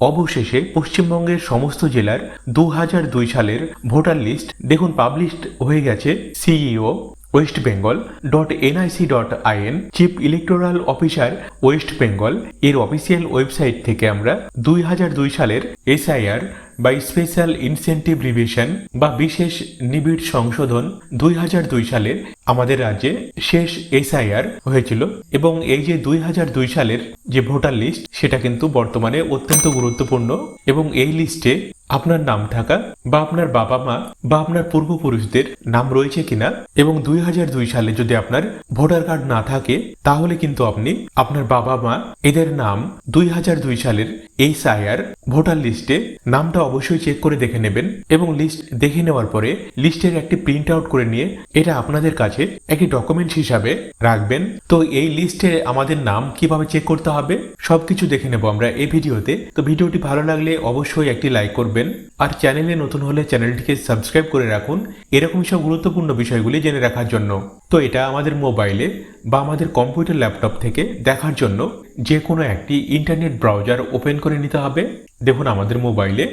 অবশেষে পশ্চিমবঙ্গের সমস্ত জেলার দু হাজার দুই সালের ভোটার লিস্ট দেখুন পাবলিশড হয়ে গেছে CEO West Bengal dot NIC dot IN chief electoral officer West Bengal এর অফিসিয়াল ওয়েবসাইট থেকে আমরা দুই হাজার দুই সালের এসআইআর বা স্পেশাল ইনসেন্টিভ রিভিশন বা বিশেষ নিবিড় সংশোধন দুই হাজার দুই সালের আমাদের রাজ্যে শেষ এসআইআর হয়েছিল। এবং এই যে দুই হাজার দুই সালের যে ভোটার লিস্ট সেটা কিন্তু বর্তমানে অত্যন্ত গুরুত্বপূর্ণ এবং এই লিস্টে আপনার নাম থাকা বা আপনার বাবা মা বা আপনার পূর্বপুরুষদের নাম রয়েছে কিনা এবং দুই হাজার দুই সালে যদি আপনার ভোটার কার্ড না থাকে, তাহলে কিন্তু আপনি আপনার বাবা মা এদের নাম দুই হাজার দুই সালের এই সায়ার ভোটার লিস্টে নামটা অবশ্যই চেক করে দেখে নেবেন এবং লিস্ট দেখে নেওয়ার পরে লিস্টের একটি প্রিন্ট আউট করে নিয়ে এটা আপনাদের কাছে একটি ডকুমেন্ট হিসাবে রাখবেন। তো এই লিস্টে আমাদের নাম কীভাবে চেক করতে হবে, সবকিছু দেখে নেব আমরা এই ভিডিওতে। তো ভিডিওটি ভালো লাগলে অবশ্যই একটি লাইক করবেন। আর চ্যানেলে নতুন হলে চ্যানেলটিকে সাবস্ক্রাইব করে রাখুন। এরকম সব গুরুত্বপূর্ণ বিষয়গুলি জেনে রাখার জন্য। তো এটা আমাদের মোবাইলে বা আমাদের কম্পিউটার ল্যাপটপ থেকে দেখার জন্য যে কোনো একটি ইন্টারনেট ব্রাউজার ওপেন করে নিতে হবে। দেখুন, আমাদের মোবাইলে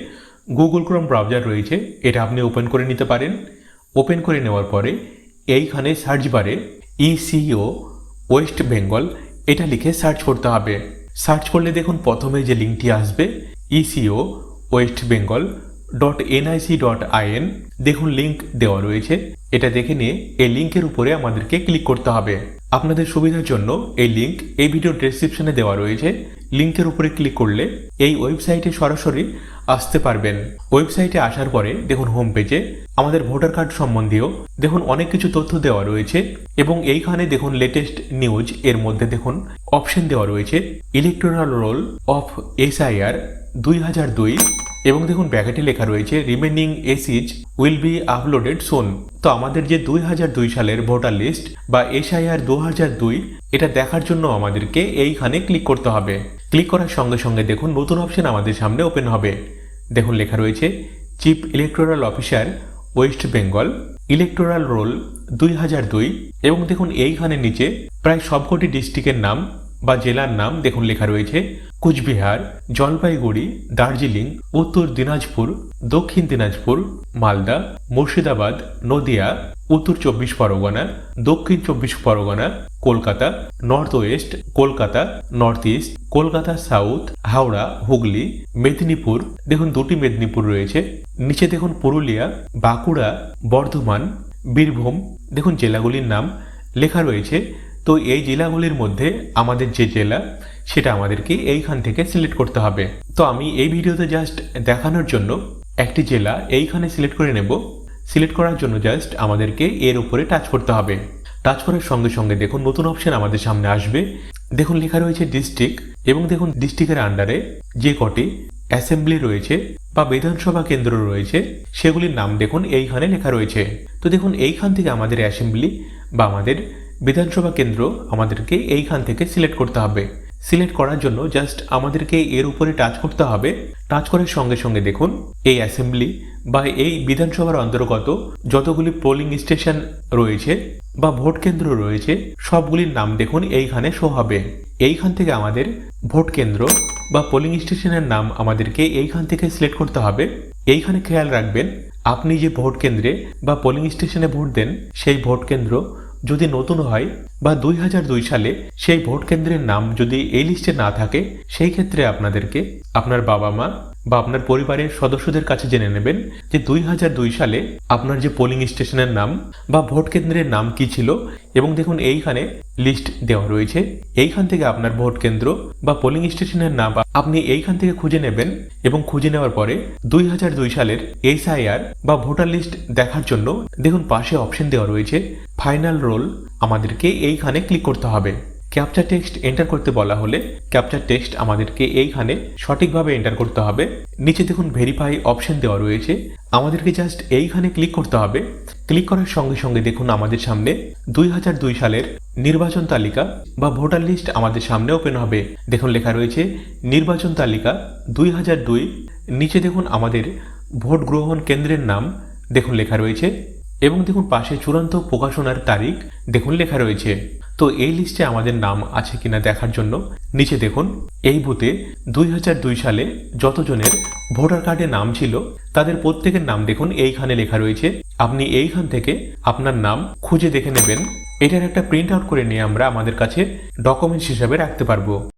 গুগল ক্রোম ব্রাউজার রয়েছে। এটা আপনি ওপেন করে নিতে পারেন। ওপেন করে নেওয়ার পরে এইখানে সার্চ বারে ইসিও ওয়েস্ট বেঙ্গল, এটা লিখে সার্চ করতে হবে। সার্চ করলে দেখুন, প্রথমে যে লিঙ্কটি আসবে CEO West Bengal dot NIC dot IN দেখুন লিঙ্ক দেওয়া রয়েছে। এটা দেখে নিয়ে এই লিঙ্কের উপরে আমাদেরকে ক্লিক করতে হবে। আপনাদের সুবিধার জন্য এই লিঙ্ক এই ভিডিও ডেসক্রিপশনে দেওয়া রয়েছে। লিঙ্কের উপরে ক্লিক করলে এই ওয়েবসাইটে সরাসরি আসতে পারবেন। ওয়েবসাইটে আসার পরে দেখুন হোম পেজে আমাদের ভোটার কার্ড সম্বন্ধীয় দেখুন অনেক কিছু তথ্য দেওয়া রয়েছে এবং এইখানে দেখুন লেটেস্ট নিউজ এর মধ্যে দেখুন অপশন দেওয়া রয়েছে। ইলেকট্রাল রোল অফ এসআইআর দুই হাজার দুই এবং দেখুন ব্যাকেটে লেখা রয়েছে remaining ACs will be uploaded soon তো আমাদের যে দুই হাজার দুই সালের ভোটার লিস্ট বা এসআইআর দু হাজার দুই, এটা দেখার জন্য আমাদেরকে এইখানে ক্লিক করতে হবে। ক্লিক করার সঙ্গে সঙ্গে দেখুন নতুন অপশন আমাদের সামনে ওপেন হবে। দেখুন লেখা রয়েছে chief electoral officer West Bengal electoral roll দুই হাজার দুই এবং দেখুন এইখানে নিচে প্রায় সবকটি ডিস্ট্রিক্টের নাম বা জেলার নাম দেখুন লেখা রয়েছে কুচবিহার, জলপাইগুড়ি, দার্জিলিং, উত্তর দিনাজপুর, দক্ষিণ দিনাজপুর, মালদা, মুর্শিদাবাদ, নদিয়া, উত্তর চব্বিশ পরগনা, দক্ষিণ চব্বিশ Pargana, Kolkata, north west, Kolkata, north east, Kolkata south, Howrah, Hooghly, Medinipur, দেখুন দুটি মেদিনীপুর রয়েছে, নিচে দেখুন পুরুলিয়া, বাঁকুড়া, বর্ধমান, বীরভূম, দেখুন জেলাগুলির নাম লেখা রয়েছে তো এই জেলাগুলির মধ্যে আমাদের যে জেলা, সেটা আমাদেরকে এইখান থেকে সিলেক্ট করতে হবে। তো আমি এই ভিডিওতে জাস্ট দেখানোর জন্য একটি জেলা এইখানে সিলেক্ট করে নেব। সিলেক্ট করার জন্য জাস্ট আমাদেরকে এর উপরে টাচ করতে হবে। টাচ করার সঙ্গে সঙ্গে দেখুন নতুন অপশন আমাদের সামনে আসবে। দেখুন লেখা রয়েছে ডিস্ট্রিক্ট এবং দেখুন ডিস্ট্রিক্টের আন্ডারে যে কটি অ্যাসেম্বলি রয়েছে বা বিধানসভা কেন্দ্র রয়েছে, সেগুলির নাম দেখুন এইখানে লেখা রয়েছে। তো দেখুন এইখান থেকে আমাদের অ্যাসেম্বলি বা আমাদের বিধানসভা কেন্দ্র আমাদেরকে এইখান থেকে সিলেক্ট করতে হবে। সিলেক্ট করার জন্য জাস্ট আমাদেরকে এর উপরে টাচ করতে হবে। টাচ করার সঙ্গে সঙ্গে দেখুন, এই অ্যাসেম্বলি বা এই বিধানসভার অন্তর্গত যতগুলি পোলিং স্টেশন রয়েছে বা ভোট কেন্দ্র রয়েছে, সবগুলির নাম দেখুন এইখানে শো হবে। এইখান থেকে আমাদের ভোট কেন্দ্র বা পোলিং স্টেশনের নাম আমাদেরকে এইখান থেকে সিলেক্ট করতে হবে। এইখানে খেয়াল রাখবেন, আপনি যে ভোট কেন্দ্রে বা পোলিং স্টেশনে ভোট দেন, সেই ভোট কেন্দ্র যদি নতুন হয় বা দুই হাজার দুই সালে সেই ভোট কেন্দ্রের নাম যদি এই লিস্টে না থাকে, সেই ক্ষেত্রে আপনাদেরকে আপনার বাবা মা বা আপনার পরিবারের সদস্যদের কাছে জেনে নেবেন যে দুই হাজার দুই সালে আপনার যে পোলিং স্টেশনের নাম বা ভোট কেন্দ্রের নাম কি ছিল এবং দেখুন এইখানে লিস্ট দেওয়া রয়েছে। এইখান থেকে আপনার ভোট কেন্দ্র বা পোলিং স্টেশনের নাম আপনি এইখান থেকে খুঁজে নেবেন এবং খুঁজে নেওয়ার পরে দুই হাজার দুই সালের এসআইআর বা ভোটার লিস্ট দেখার জন্য দেখুন পাশে অপশন দেওয়া রয়েছে ফাইনাল রোল আমাদেরকে এইখানে ক্লিক করতে হবে। ক্যাপচার টেক্সট এন্টার করতে বলা হলে ক্যাপচার টেক্সট আমাদেরকে এইখানে সঠিকভাবে এন্টার করতে হবে। নিচে দেখুন ভেরিফাই অপশন দেওয়া রয়েছে। আমাদেরকে জাস্ট এইখানে ক্লিক করতে হবে। ক্লিক করার সঙ্গে সঙ্গে দেখুন আমাদের সামনে দুই হাজার দুই সালের নির্বাচন তালিকা বা ভোটার লিস্ট আমাদের সামনে ওপেন হবে। দেখুন লেখা রয়েছে, নির্বাচন তালিকা দুই হাজার দুই। নিচে দেখুন আমাদের ভোট গ্রহণ কেন্দ্রের নাম দেখুন লেখা রয়েছে। এবং দেখুন পাশে চূড়ান্ত প্রকাশনার তারিখ দেখুন লেখা রয়েছে। তো এই লিস্টে আমাদের নাম আছে কিনা দেখার জন্য নিচে দেখুন, এই বুথে দুই হাজার দুই সালে যতজনের ভোটার কার্ডে নাম ছিল, তাদের প্রত্যেকের নাম দেখুন এইখানে লেখা রয়েছে। আপনি এইখান থেকে আপনার নাম খুঁজে দেখে নেবেন। এটার একটা প্রিন্ট আউট করে নিয়ে আমরা আমাদের কাছে ডকুমেন্টস হিসাবে রাখতে পারব।